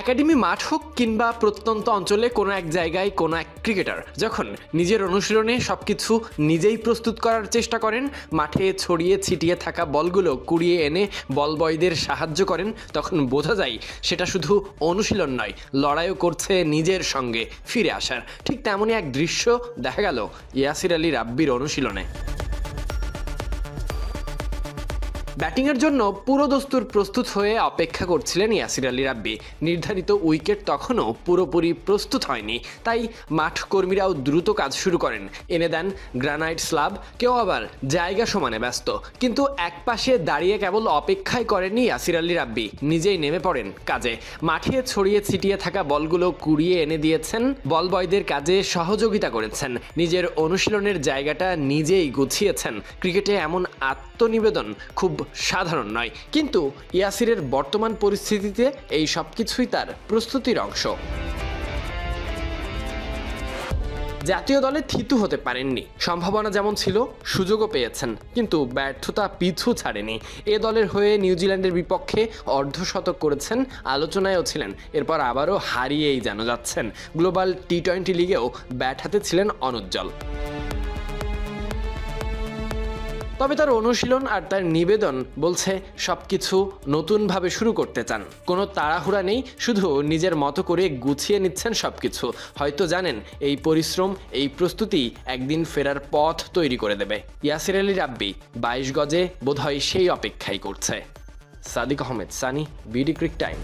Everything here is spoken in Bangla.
একাডেমি মাঠ হোক কিংবা প্রত্যন্ত অঞ্চলে কোনো এক জায়গায় কোনো এক ক্রিকেটার, যখন নিজের অনুশীলনে সবকিছু নিজেই প্রস্তুত করার চেষ্টা করেন, মাঠে ছড়িয়ে ছিটিয়ে থাকা বলগুলো কুড়িয়ে এনে বল বয়দের সাহায্য করেন, তখন বোঝা যায় সেটা শুধু অনুশীলন নয়, লড়াইও করছে নিজের সঙ্গে ফিরে আসার। ঠিক তেমনই এক দৃশ্য দেখা গেল ইয়াসির আলী রাব্বির অনুশীলনে। ব্যাটিংয়ের জন্য পুরো দস্তুর প্রস্তুত হয়ে অপেক্ষা করছিলেন ইয়াসির আলী রাব্বি। নির্ধারিত উইকেট তখনও পুরোপুরি প্রস্তুত হয়নি, তাই মাঠ কর্মীরাও দ্রুত কাজ শুরু করেন। এনে দেন গ্রানাইট স্লাব, কেউ আবার জায়গা সমানে ব্যস্ত। কিন্তু একপাশে দাঁড়িয়ে কেবল অপেক্ষাই করেননি ইয়াসির আলী রাব্বি, নিজেই নেমে পড়েন কাজে। মাঠে ছড়িয়ে ছিটিয়ে থাকা বলগুলো কুড়িয়ে এনে দিয়েছেন, বল বয়দের কাজে সহযোগিতা করেছেন। নিজের অনুশীলনের জায়গাটা নিজেই গুছিয়েছেন। ক্রিকেটে এমন আত্মনিবেদন খুব সাধারণ নয়। কিন্তু ইয়াসিরের বর্তমান পরিস্থিতিতে এই সব কিছুই তার প্রস্তুতির অংশ। জাতীয় দলে থিতু হতে পারেননি। সম্ভাবনা যেমন ছিল, সুযোগও পেয়েছেন। কিন্তু ব্যর্থতা পিছু ছাড়েনি। এ দলের হয়ে নিউজিল্যান্ডের বিপক্ষে অর্ধশতক করেছেন, আলোচনায়ও ছিলেন। এরপর আবারও হারিয়েই যেন যাচ্ছেন। গ্লোবাল টি টোয়েন্টি লিগেও ব্যাট হাতে ছিলেন অনুজ্জ্বল। তবে তার অনুশীলন আর তার নিবেদন বলছে সবকিছু নতুনভাবে শুরু করতে চান। কোনো তাড়াহুড়া নেই, শুধু নিজের মতো করে গুছিয়ে নিচ্ছেন সবকিছু। হয়তো জানেন, এই পরিশ্রম, এই প্রস্তুতি একদিন ফেরার পথ তৈরি করে দেবে। ইয়াসির আলী রাব্বি, বাইশ গজে বোধহয় সেই অপেক্ষাই করছে। Sadiq Ahmed, Sunny, BD Cric Time.